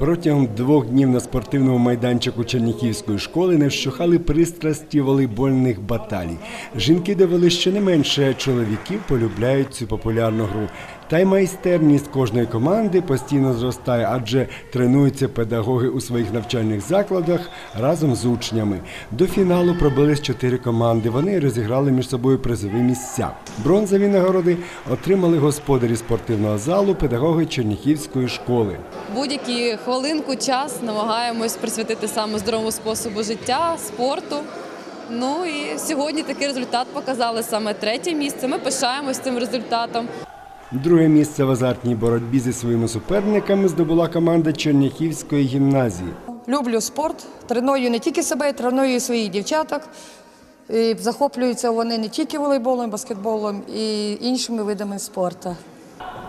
Протягом двох днів на спортивному майданчику Черніхівської школи не вщухали пристрасті волейбольних баталій. Жінки довели, що не менше чоловіків полюбляють цю популярну гру. Та й майстерність кожної команди постійно зростає, адже тренуються педагоги у своїх навчальних закладах разом з учнями. До фіналу пробились чотири команди. Вони розіграли між собою призові місця. Бронзові нагороди отримали господарі спортивного залу, педагоги Черніхівської школи. Будь-які хвилинку, час намагаємось присвятити саме здоровому способу життя, спорту. Ну і сьогодні такий результат показали саме третє місце. Ми пишаємось цим результатом. Друге місце в азартній боротьбі зі своїми суперниками здобула команда Черняхівської гімназії. Люблю спорт, треную не тільки себе, треную і своїх дівчаток. І захоплюються вони не тільки волейболом, баскетболом і іншими видами спорту.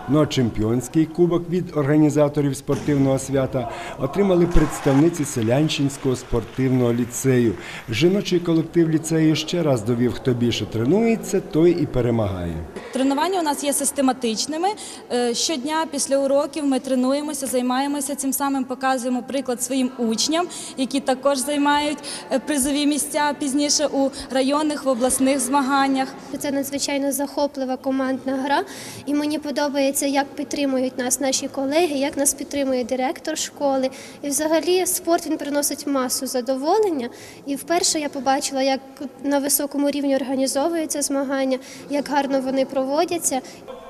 Ну а чемпіонський кубок від організаторів спортивного свята отримали представниці Селянщинського спортивного ліцею. Жіночий колектив ліцею ще раз довів, хто більше тренується, той і перемагає. Тренування у нас є систематичними. Е, Щодня після уроків ми тренуємося, займаємося цим самим, показуємо приклад своїм учням, які також займають е, призові місця пізніше у районних в обласних змаганнях. Це надзвичайно захоплива командна гра, і мені подобається, як підтримують нас наші колеги, як нас підтримує директор школи. І взагалі спорт він приносить масу задоволення. І вперше я побачила, як на високому рівні організовуються змагання, як гарно вони проводяться.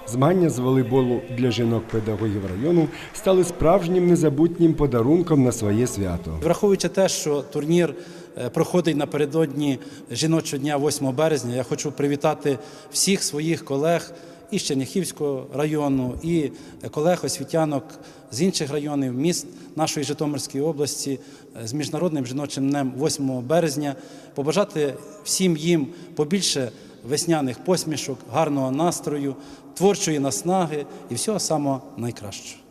Змагання з волейболу для жінок-педагогів району стали справжнім незабутнім подарунком на своє свято. Враховуючи те, що турнір е, проходить напередодні жіночого дня 8 березня, я хочу привітати всіх своїх колег із Черняхівського району і колег освітянок з інших районів міст нашої Житомирської області е, з міжнародним жіночим днем 8 березня. Побажати всім їм побільше весняних посмішок, гарного настрою, творчої наснаги і всього самого найкращого.